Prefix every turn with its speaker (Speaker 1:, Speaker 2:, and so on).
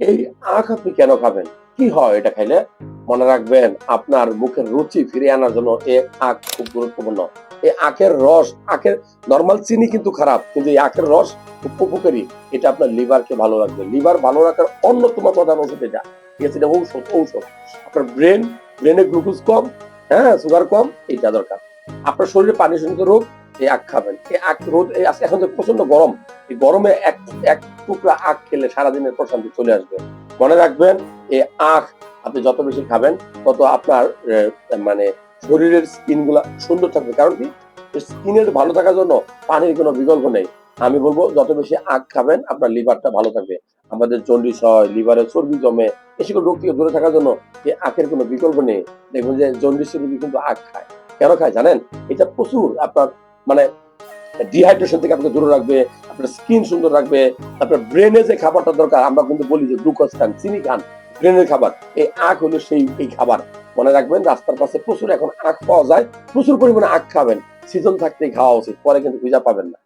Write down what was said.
Speaker 1: এই আখ আপনি কেন খাবেন? কি হয় এটা খাইলে? মনে রাখবেন, আপনার মুখের রুচি ফিরিয়ে আনার জন্য এই আখ খুব গুরুত্বপূর্ণ। এই আখের রস, আখের নর্মাল চিনি কিন্তু খারাপ, কিন্তু এই আখের রস খুব উপকারী। এটা আপনার লিভারকে ভালো রাখবে। লিভার ভালো রাখার অন্যতম প্রধান ওষুধ এটা। ঠিক আছে এটা ঔষধ ঔষধ। আপনার ব্রেন ব্রেনে গ্লুকোজ কম হ্যাঁ সুগার কম, এইটা দরকার। আপনার শরীরে পানি শূন্য রোগ এই আখ খাবেন। এই আখ রোদ এখন যে প্রচণ্ড গরম। এই গরমে এক এক টুকরা আখ খেলে সারাদিনের প্রশান্তি চলে আসবে। মনে রাখবেন, এই আখ আপনি যত বেশি খাবেন, তত আপনার মানে শরীরের স্কিনগুলা সুন্দর থাকবে। কারণ কি? স্কিনের ভালো থাকার জন্য পানির কোনো বিকল্প নেই। আমি বলব, যত বেশি আখ খাবেন, আপনার লিভারটা ভালো থাকবে। আমাদের জন্ডিস হয়, লিভারে চর্বি জমে সকল রোগ থেকে দূরে থাকার জন্য এই আখের কোনো বিকল্প নেই। দেখবেন যে জন্ডিসের রোগী কিন্তু আখ খায়। কেন খায় জানেন? এটা প্রচুর আপনার মানে ডিহাইড্রেশন থেকে আপনাকে দূরে রাখবে, আপনার স্কিন সুন্দর রাখবে, আপনার ব্রেনে যে খাবারটা দরকার, আমরা কিন্তু বলি যে গ্লুকোজ খান, চিনি খান ব্রেনের খাবার। এই আখ হলো সেই, এই খাবার। মনে রাখবেন, রাস্তার পাশে প্রচুর এখন আখ পাওয়া যায়, প্রচুর পরিমাণে আখ খাবেন। সিজন থাকতে খাওয়া উচিত, পরে কিন্তু খুঁজা পাবেন না।